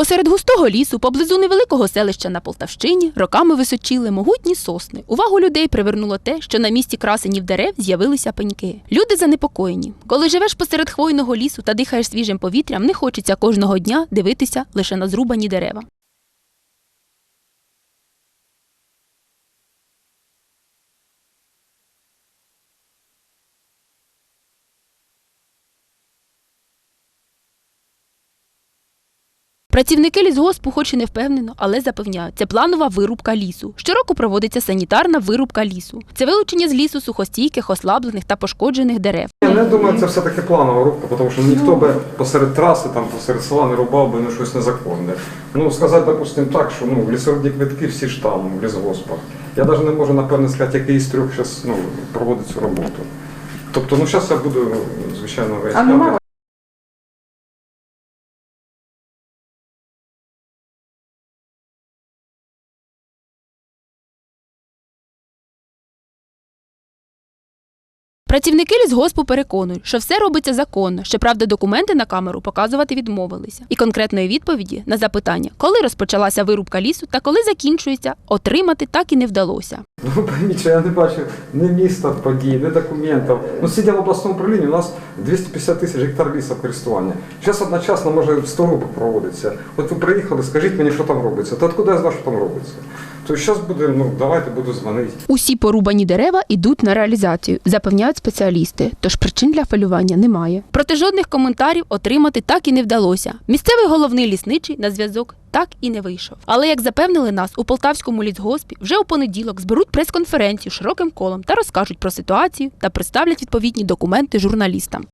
Посеред густого лісу, поблизу невеликого селища на Полтавщині, роками височіли могутні сосни. Увагу людей привернуло те, що на місці красенів дерев з'явилися пеньки. Люди занепокоєні. Коли живеш посеред хвойного лісу та дихаєш свіжим повітрям, не хочеться кожного дня дивитися лише на зрубані дерева. Працівники лісгоспу хоч і не впевнено, але запевняють, це планова вирубка лісу. Щороку проводиться санітарна вирубка лісу. Це вилучення з лісу сухостійких, ослаблених та пошкоджених дерев. Я не думаю, це все-таки планова рубка, тому що ніхто би посеред траси, там посеред села не рубав би ну, щось незаконне. Ну, сказати, допустимо, так, що ну, лісорубні квитки всі ж там, в лісгоспах. Я навіть не можу, напевне, сказати, який із трьох зараз ну, проводить цю роботу. Тобто, ну, зараз я буду, звичайно, А Працівники лісгоспу переконують, що все робиться законно. Щоправда, документи на камеру показувати відмовилися. І конкретної відповіді на запитання, коли розпочалася вирубка лісу та коли закінчується, отримати так і не вдалося. Ну, я не бачу ні міста подій, ні документів. Ну, сидя в обласному управлінні, у нас 250 тисяч гектар лісу користування. Зараз одночасно може 100 рубок проводиться. От ви приїхали, скажіть мені, що там робиться. То откуда я знаю, що там робиться? То зараз буде, ну, давайте буду дзвонити. Усі порубані дерева йдуть на реалізацію, запевняють спеціалісти. Тож причин для фалювання немає. Проте жодних коментарів отримати так і не вдалося. Місцевий головний лісничий на зв'язок так і не вийшов. Але як запевнили нас у полтавському лісгоспі, вже у понеділок зберуть прес-конференцію широким колом та розкажуть про ситуацію та представлять відповідні документи журналістам.